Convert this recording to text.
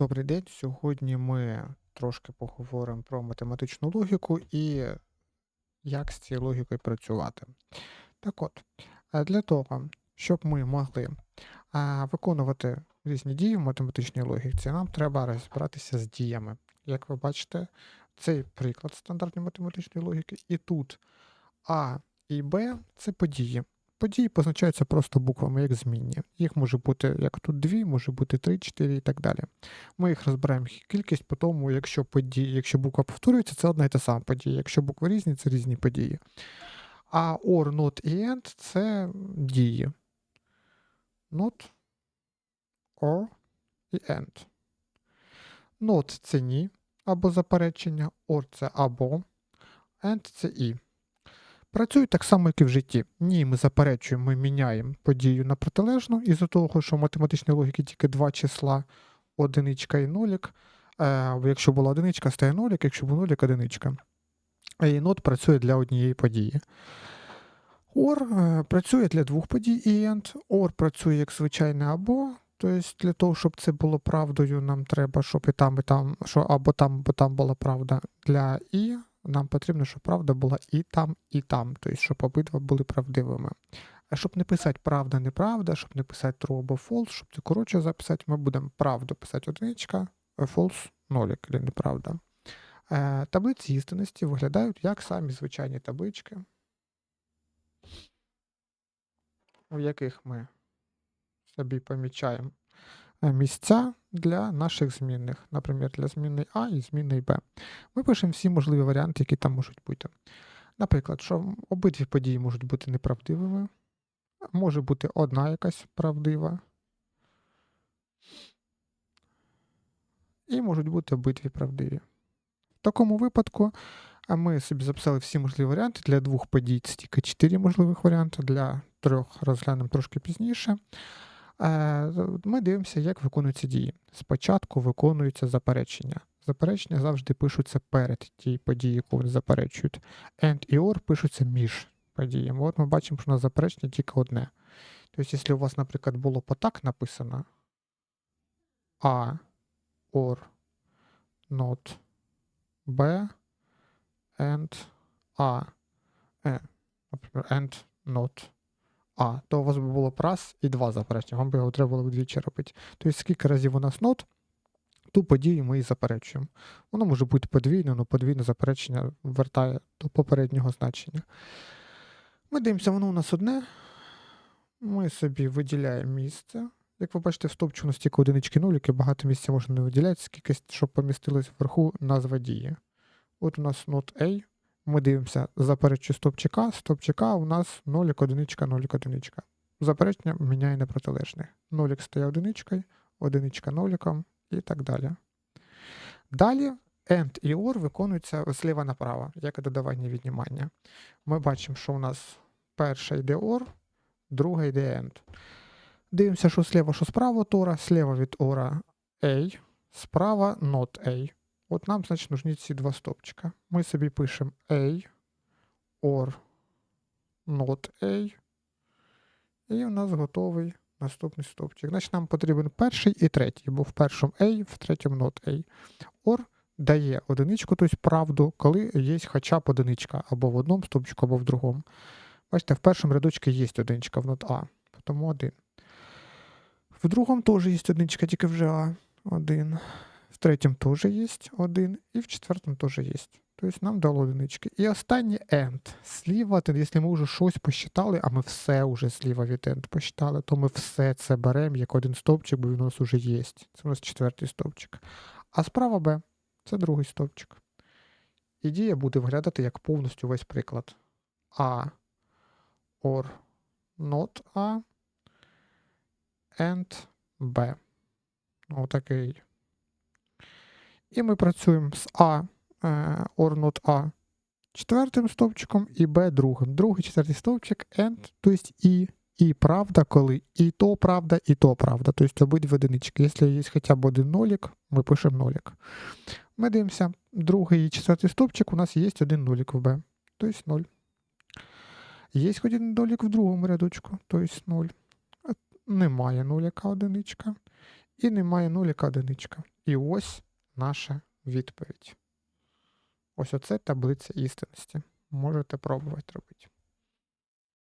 Добрий день. Сьогодні ми трошки поговоримо про математичну логіку і як з цією логікою працювати. Так от, е, для того, щоб ми могли виконувати різні дії в математичній логіці, нам треба розібратися з діями. Як ви бачите, цей приклад стандартної математичної логіки, і тут А і Б це події. Події позначаються просто буквами як змінні. Їх може бути як тут дві, може бути три, чотири і так далі. Ми їх розберемо кількість по тому, якщо події, якщо буква повторюється, це одна і та сама подія. Якщо букви різні, це різні події. А or, not і end це дії. Not, or і end. Not це ні або заперечення, or це або, and це і. Працюють так само, як і в житті. Ні, ми заперечуємо, ми міняємо подію на протилежну, із-за того, що в математичній логіці тільки два числа одиничка і нолік. Е, якщо була одиничка, стає нолік, якщо був нолік, одиничка. І нот працює для однієї події. OR е, працює для двох подій і end. OR працює як звичайне або. Тобто для того, щоб це було правдою, нам треба, щоб і там, і там, що або там, або там була правда. Для і нам потрібно, щоб правда була і там, і там, тобто, щоб обидва були правдивими. А щоб не писати правда, неправда, щоб не писати true або false, щоб це коротше записати, ми будемо правду писати одиничка, false нолік, або неправда. Е, таблиці істинності виглядають як самі звичайні таблички, в яких ми собі помічаємо е, місця для наших змінних, наприклад, для змінної А і змінної Б. Ми пишемо всі можливі варіанти, які там можуть бути. Наприклад, що обидві події можуть бути неправдивими, може бути одна якась правдива. І можуть бути обидві правдиві. В такому випадку ми собі записали всі можливі варіанти. Для двох подій це тільки чотири можливих варіанти, для трьох розглянемо трошки пізніше. Е, ми дивимося, як виконуються дії. Спочатку виконуються заперечення. Заперечення завжди пишуться перед тією подією, яку вони заперечують. And і or пишуться між подіями. От ми бачимо, що на заперечення тільки одне. Тобто, якщо у вас, наприклад, було так написано A, or, not, B, and A, е, наприклад, and not а, то у вас би було б раз і два заперечення, вам би його треба було вдвічі робити. Тобто, скільки разів у нас нот, ту подію ми і заперечуємо. Воно може бути подвійне, але подвійне заперечення вертає до попереднього значення. Ми дивимося, воно у нас одне. Ми собі виділяємо місце. Як ви бачите, в стопчику у нас тільки одинички нуліки, багато місця можна не виділяти, скільки, щоб помістилось вверху назва дії. От у нас not A, ми дивимося заперечу стопчика, стопчика у нас 0, одиничка, 0, одиничка. Заперечення міняє на протилежне. Нолік стає одиничкою, одиничка ноліком і так далі. Далі AND і OR виконуються зліва направо, як і додавання віднімання. Ми бачимо, що у нас перша йде OR, друга йде AND. Дивимося, що сліва, що справа тора, сліва від OR A, справа not A. От нам, значить, нужні ці два стопчика. Ми собі пишемо A, or not A. І у нас готовий наступний стопчик. Значить, нам потрібен перший і третій, бо в першому A, в третьому not A. Or дає одиничку, тобто правду, коли є хоча б одиничка або в одному стопчику, або в другому. Бачите, в першому рядочку є одиничка в not A, тому один. В другому теж є одиничка, тільки вже А. Один третьем теж є один, і в четвертому теж є. Тобто нам дало одинички. І останнє end. Сліва, якщо ми вже щось посчитали, а ми все вже зліва від end посчитали, то ми все це беремо як один стовпчик, бо він у нас вже є. Це у нас четвертий стовпчик. А справа Б це другий стовпчик. І дія буде виглядати як повністю весь приклад. А or not A and B. Отакий. І ми працюємо з А е, or not A четвертим стовпчиком і Б другим. Другий четвертий стовпчик and, тобто і, і правда, коли і то правда, і то правда. Тобто обидві одинички. Якщо є хоча б один нолік, ми пишемо нолік. Ми дивимося, другий і четвертий стовпчик, у нас є один нолік в Б, тобто 0. Є один нолік в другому рядочку, тобто 0. Немає нуляка одиничка. і немає нуліка одиничка. І ось наша відповідь. Ось оце таблиця істинності. Можете пробувати робити.